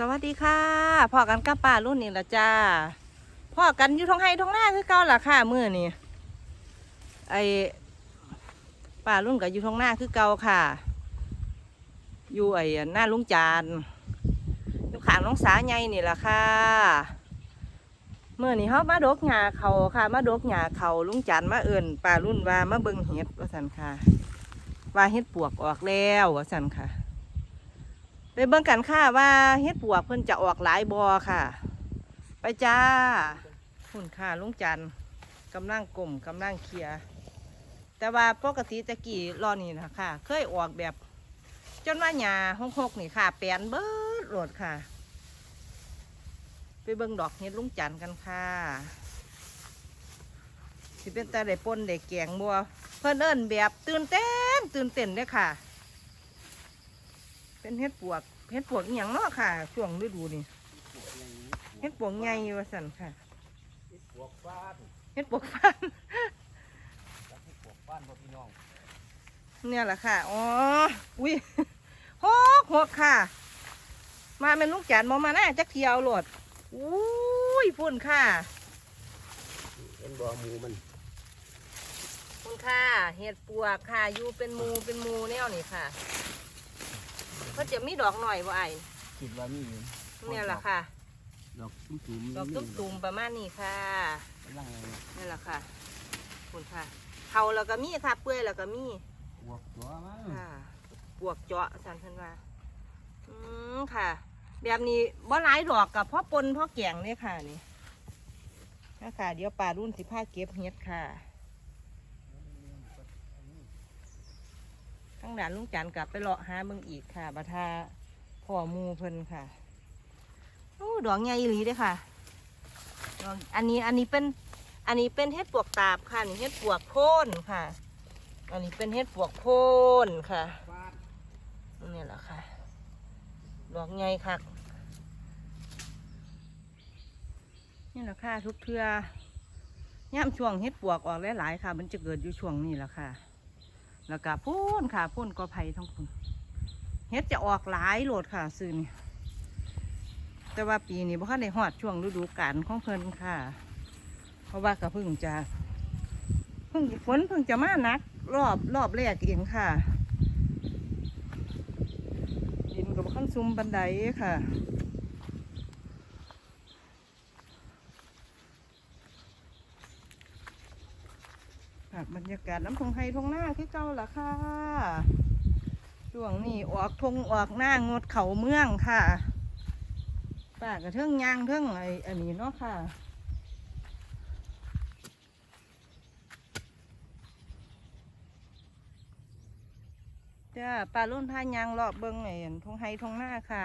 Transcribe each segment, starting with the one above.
สวัสดีค่ะพ่อกันกับป้ารุ่นนี้ละจ้าพ่อกันอยู่ท้องไห้ท้องหน้าคือเก่าล่ะค่ะมือนี่ไอป้ารุ่นกับอยู่ท้องหน้าคือเก่าค่ะ อยู่ไอหน้าลุงจานอยู่ขางน้องสาใหญ่นี่ล่ะค่ะมื่อนี้เขามาดกหญ้าเขาค่ะ มาดกหญ้าเขาลุงจานมาเอิ่นป้ารุ่นว่ามาเบิงเห็ดว่าสันค่ะ ว่าเห็ดปวกออกแล้วว่าสันค่ะ ไปเบิ่งกันค่ะว่าเฮ็ดปวกเพิ่นจะออกหลายบอค่ะ ไปจ้าหุ่นค่ะลุงจันกำลังกลมกำลังเคลียแต่ว่าปกติตะกี้รอนี่นะค่ะ เคยออกแบบจนว่าหญ้าหกหกนี่ค่ะแปลนเบิดโหลดค่ะ ไปเบิ่งดอกเฮ็ดลุงจันกันค่ะสิเป็นตาได้ปนได้แกงบัวเพิ่นเอิ้นแบบตื่นเต้นตื่นเต้นเด้อค่ะ เป็นเห็ดปวกเห็ดปวกอหย่างเนาะค่ะ ช่วงฤดูนี่เห็ดปวกใหญ่ว่าสันค่ะปวกบ้านเห็ดปวกฟันจักให้ปวกบ้านบ่พี่น้องเนี่ยแหละค่ะ อ๋อ อุ้ยหกหกค่ะ มาเป็นลูกจานมอมาหน้าจักเทียวโหลดอุ้ยพุ่นค่ะ เห็นบ่หมูมันพุ่นค่ะ เห็ดปวกค่ะ อยู่เป็นหมูเป็นหมูแนวนี่ค่ะ ก็จะมีดอกหน่อยบ่ไอคิดว่ามีอยู่เนี่ยแหละค่ะ ดอกตุ้มๆดอกตุ้มๆประมาณนี้ค่ะกำลังนี่แหละค่ะพุ่นค่ะเขาแล้วก็มีค่ะเปื่อยแล้วก็มีปวกตัวมั้งค่ะบวกเจาะสันเพิ่นว่าอืมค่ะ แบบนี้บ่หลายดอกกับพ่อปนพ่อแกงเนี่ยค่ะนี่นะคะเดี๋ยวป่ารุ่นสิผ้าเก็บเฮ็ดค่ะ ทั้งด่านลุงจันทร์กลับไปเลาะหาเบิ่งอีกค่ะบัทาพ่อมูเพิ่นค่ะโอ้ดอกใหญ่อีหลีเด้อค่ะดอกอันนี้อันนี้เป็นอันนี้เป็นเฮ็ดปวกตาบค่ะนี่เฮ็ดปวกโพนค่ะ อันนี้เป็นเฮ็ดปวกโพนค่ะนี่แหละค่ะดอกใหญ่ค่ะนี่แหละค่ะทุกเทือย่ามช่วงเฮ็ดปวกออกหลายๆค่ะ มันจะเกิดอยู่ช่วงนี้แหละค่ะ แล้วก็พูนค่ะพูนกอไผ่ทั้งคุณเฮ็ดจะออกหลายโหลดค่ะซื้อนี่แต่ว่าปีนี้บ่ค่อยได้ฮอดช่วงฤดูกาลของเพิ่นค่ะ เพราะว่าก็เพิ่งจะเพิ่งฝนเพิ่งจะมานัก รอบรอบแรกเองค่ะดินกับขั้นซุมบันไดค่ะ ค่ะบรรยากาศน้ำทงไฮทงหน้าคือเก่าล่ะค่ะช่วงนี้ออกทงออกหน้างดเขาเมืองค่ะป้ากระเทิงยางเทิงไออันนี้เนาะค่ะจ้าปลาลุ่นพายางเลาะเบิงไอ้อั่นทงไฮทงหน้าค่ะ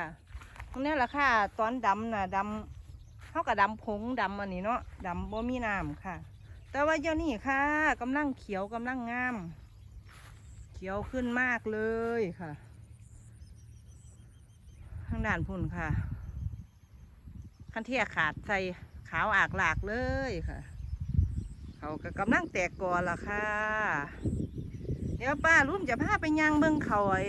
ตรงนี้แหละค่ะ ตอนดำน่ะดำเท่ากับดำผงดำอันนี้เนาะดำบ่มีน้ำค่ะ แต่ว่าเจ้านี่ค่ะกำลังเขียวกำลังงาม เขียวขึ้นมากเลยค่ะทางด้านพุ่นค่ะคันเทียขาดใส่ขาวอากหลากเลยค่ะ เขาก็กำลังแตกกอละค่ะ เดี๋ยวป้ารุ่นจะพาไปย่างเบิ่งเขาไอ้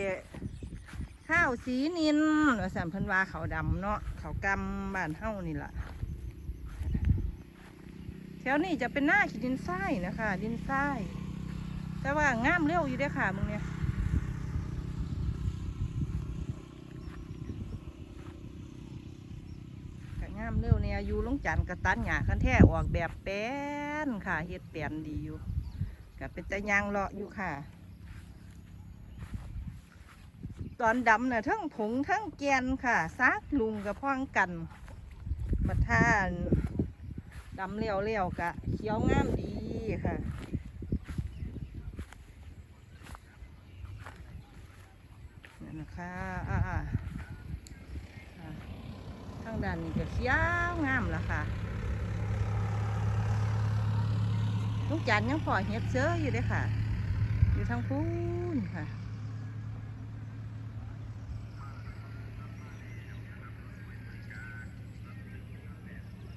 ข้าวสีนินว่าสัมพันวาเขาวดำเนาะเขาวกำบ้านเฮานี่แหละ แถวนี้จะเป็นหน้าขีดินทรายนะคะ ดินทราย แต่ว่างามเร็วอยู่ด้อค่ะมึงเนี่ยงามเร็วเนี่ยอยู่ลงจันทร์กระตันหยาคันแท้ออกแบบแป้นค่ะเฮ็ดแป้นดีอยู่ก็เป็นตะยางเลาะอยู่ค่ะ ตอนดำน่ะทั้งผงทั้งแกนค่ะซักลุงกับพ้องกันบัดท่าน ดำเลี้ยวเลี้ยวๆกะเขียวงามดีค่ะนั่นะคะอ่าๆอ่าทางด้านนี้ก็เขียวงามละค่ะลูกจันยังพอเฮ็ดเสื้ออยู่เด้อค่ะ อยู่ทางพูนค่ะ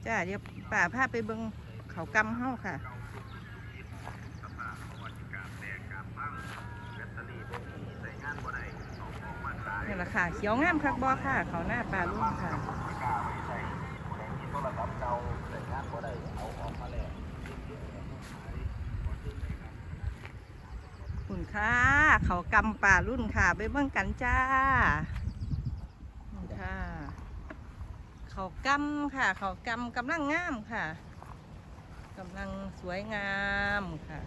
จ้าเดี๋ยวป่าพาไปเบิงเขากำเฮ้าค่ะเนี่ยนี่แหละค่ะเขียวงามคักบอค่ะ เขาหน้าปลาลุ่มค่ะคุณค่ะ เขากำป่ารุ่นค่ะ ไปเบิ่งกันจ้านี่ค่ะ เขากำค่ะ เขากำกำลังงามค่ะกำลังสวยงามค่ะ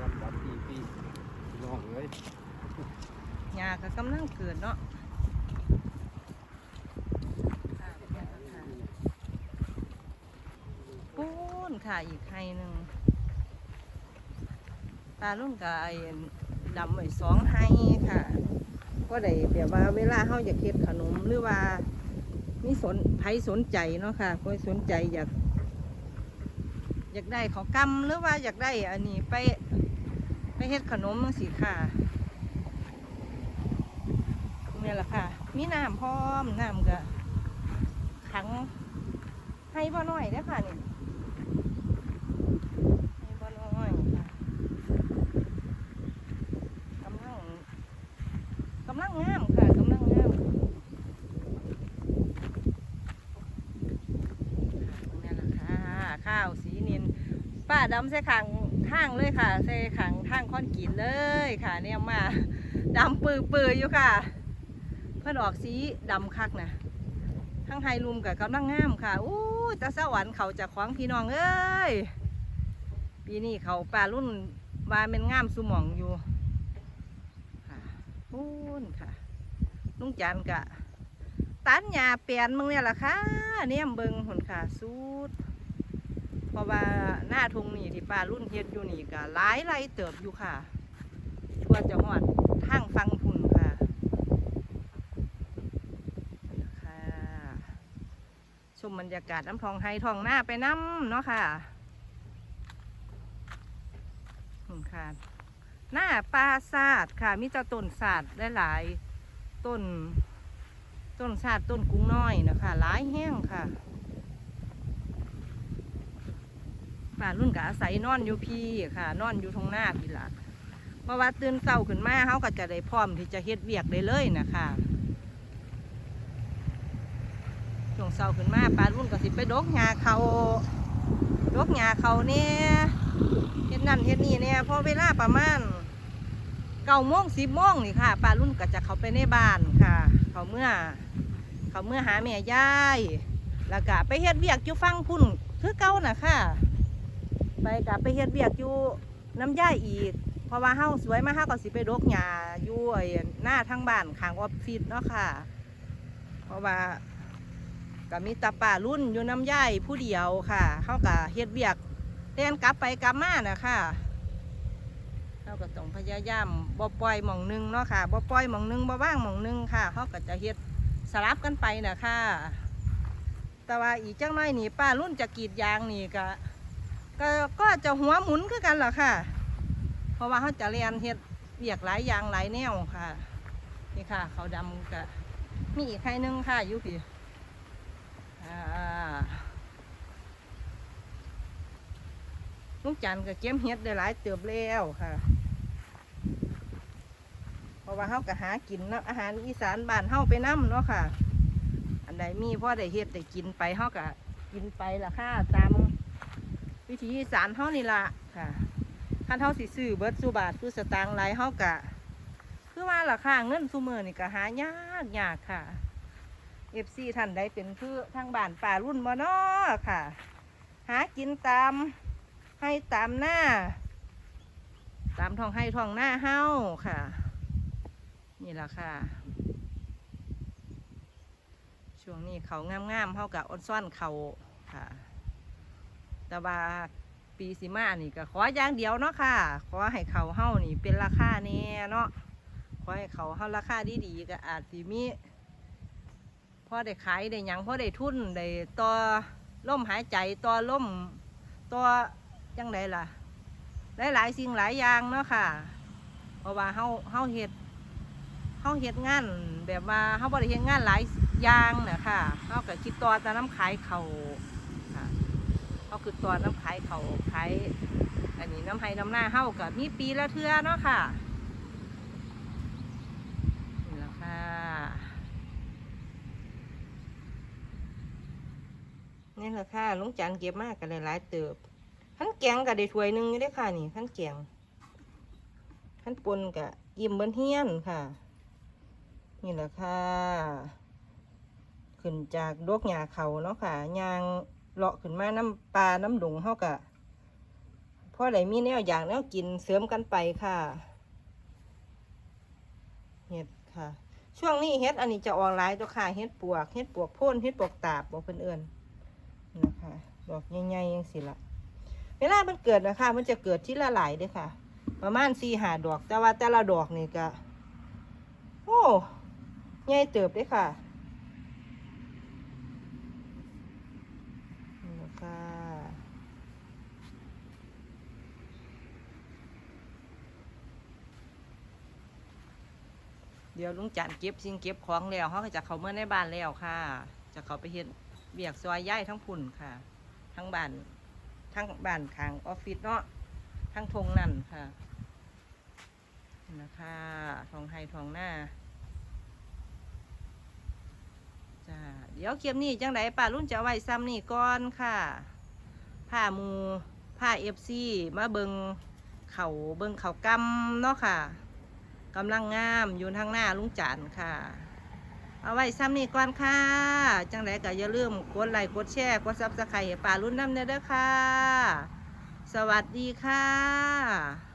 รับรับปีปีพี่น้องเลยหญ้าก็กำลังเกิดเนาะค่ะเนี่ยค่ะปูนค่ะอีกไข่หนึ่ง ปลาลุ่นกับไอ้ดำไอ้สองไห้ค่ะก็ได้แบบว่าเวลาเฮาอยากเฮ็ดขนมหรือว่ามีสนไผสนใจเนาะค่ะใครสนใจอยากอยากได้ขอกำหรือว่าอยากได้อันนี้ไปไปเฮ็ดขนมจังซี่ค่ะนี่แหละค่ะ มีน้ำพร้อมน้ำก็ขังให้บ่น้อยเด้ค่ะนี่ให้บ่น้อยค่ะกำลังกำลังงามค่ะกำลังงามนี่แหละค่ะ ข้าวสีเนียนป้า ดำใส่ขังข้างเลยค่ะใส่ขังข้างคอนกรีตเลยค่ะ เนี่ยมาดำปือปือๆอยู่ค่ะ เพื่อนออกสีดำคักนะทั้งไฮลุมกับกำลังงามค่ะอู้ยแตาสวรรค์เขาจากของพี่น้องเอ้ยปีนี้เขาป่ารุ่นวาเป็นงามสุหมองอยู่ค่ะพูนค่ะลุงจันกะตันหญ้าเปลี่ยนมึงเนี่ยล่ะค่ะเนี่ยเบิงหนค่ะสูด ราะว่าหน้าทุ่งนี่ที่ป่ารุ่นเฮ็ดอยู่นี่ก็หลายไรเติบอยู่ค่ะทั่วจะหอดทางฟังพุ่นค่ะค่ะชมบรรยากาศน้ำทองไฮทองหน้าไปน้ำเนาะค่ะอืมค่ะหน้าปลาศาสตร์ค่ะมีเจ้าต้นศาสตร์หลายต้นต้นศาสตร์ต้นกุ้งน้อยนะคะหลายแห้งค่ะ ป่ารุ่นกะอาศัยนอนอยู่พี่ค่ะ นอนอยู่ทงหน้าพี่ละเพราะว่าตื่นเช้าขึ้นมาเขาก็จะได้พร้อมที่จะเฮ็ดเวียกได้เลยนะคะช่วงเช้าขึ้นมาปลารุ่นก็สิไปดกหญ้าเขาดกหญ้าเขาเนี่ยเฮ็ดนั่นเฮ็ดนี่เนี่ยพอเวลาประมาณเก้าโมงสิบโมงนี่ค่ะปลารุ่นก็จะเข้าไปในบ้านค่ะ เขาเมื่อ เขาเมื่อหาแม่ยายแล้วก็ไปเฮ็ดเวียกอยู่ฟังพุ่นคือเก่านะค่ะ ไปกับไปเฮ็ดเวียกอยู่น้ำย่ายอีก เพราะว่าเฮาสวยมาเฮาก็สิไปดกหญ้าอยู่ไอ้หน้าทางบ้านข้างออฟฟิศเนาะค่ะ เพราะว่าก็มีตาป่ารุ่นอยู่น้ำย่ายผู้เดียวค่ะเขาก็เฮ็ดเวียกเต้นกลับไปกลับมานะค่ะเขาก็ต้องพยายามบ่ปล่อยหม่องหนึงเนาะค่ะบ่ปล่อยหม่องหนึงบ่ว่างหม่องหนึงค่ะเขาก็จะเฮ็ดสลับกันไปนะค่ะ แต่ว่าอีกจังน้อยนี่ป้ารุ่นจะกรีดยางนี่ก็ ก็ก็จะหัวหมุนคือกันเหรอค่ะ เพราะว่าเขาจะเรียนเฮ็ดเวียกหลายอย่างหลายแนวค่ะ นี่ค่ะ เขาดำก็มีอีกใครนึงค่ะยุพี่ลุงจันก็เก็บเห็ดได้หลายเติบแล้วค่ะ เพราะว่าเฮาก็หากินเนาะอาหารอีสานบ้านเฮาไปน้ำเนาะค่ะ อันใดมีพ่อได้เฮ็ดได้กินไปเฮาก็กินไปละค่ะตาม วิถีอีสานเฮานี่ละค่ะคันเฮาสิซื้อเบิดสุบาทสุสตางค์หลายเฮาก็คือว่าราคาเงินซุมื้อนี่ก็หายากยากค่ะเอฟซีท่านใดเป็นคือทางบ้านป่ารุ่นบ่นอค่ะ หากินตามให้ตามหน้า ตามท้องให้ท้องหน้าเฮาค่ะ นี่แหละค่ะ ช่วงนี้เขางามๆเฮากับออนซ่อนเขาค่ะ แต่ว่าปีสิมานี่ก็ขออย่างเดียวเนาะค่ะ ขอให้เขาเฮานี่เป็นราคาแน่เนาะ ขอให้เขาเฮาราคาดีๆก็อาจสิมีพอได้ขายได้ยังพอได้ทุนได้ต่อล่มหายใจต่อล่มต่อจังไดล่ะ หลายหลายๆสิ่งหลายอย่างเนาะค่ะ เพราะว่าเฮาเฮาเฮ็ดเฮาเฮ็ดงานแบบว่าเฮาบ่ได้เฮ็ดงานหลายอย่างน่ะค่ะเฮาก็คิดต่อแต่น้ำขายเขา่า ตอนน้ำขายเขาขายอันนี้น้ำไห้น้ำหน้าเฮากับมีปีละเทือเนาะค่ะนี่แหละค่ะนี่แหละค่ะลุงจันเก็บมากกันหลายๆเติบขั้นแกงกับได้ถ้วยหนึ่งอยู่เด้ค่ะนี่ขั้นแกงขั้นปนกับอิ่มเบิ้นเฮียนค่ะ นี่แหละค่ะ ขึ้นจากดอกหญ้าเขาเนาะค่ะยาง เลาะขึ้นมาน้ำปลาน้ำดงเฮากะพอได้มีแนวอย่างแนวกินเสริมกันไปค่ะเห็ดค่ะ ช่วงนี้เห็ดอันนี้จะออกหลายตัวค่ะเห็ดปวกเห็ดปวกพ่นเห็ดปวกตาบบอกเพื่นเอิญนะคะดอกใหญ่ๆยังสิละเวลามันเกิดนะคะ มันจะเกิดที่ละหลายด้อค่ะ ประมาณสี่หาดอก แต่ว่าแต่ละดอกนี่ก็โอ้ใหญ่เติบด้อค่ะนี่นะคะ เดี๋ยวลุงจันเก็บสิ่งเก็บของแล้วเขาก็จะเขาเมื่อในบ้านแล้วค่ะ จะเขาไปเห็นเบียกซอยย่ายทั้งพุ่นค่ะ ทั้งบ้านทั้งบ้านขางออฟฟิศเนาะทั้งทงนั่นค่ะนะคะทองไฮทองหน้าจ้าเดี๋ยวเก็บนี่จังไดป่ารุ่นจะไว้ซ้ำนี่ก่อนค่ะผ้ามูผ้าเอฟซีมาเบิงเขาเบิงเขากำเนาะค่ะ กำลังงามอยู่ทางหน้าลุงจันค่ะ เอาไว้ซ้ำนี่ก่อนค่ะ จังไรก็อย่าลืมกดไลค์กดแชร์กดซับสไครต์ป่ารุ่นน้ำเด้อค่ะ สวัสดีค่ะ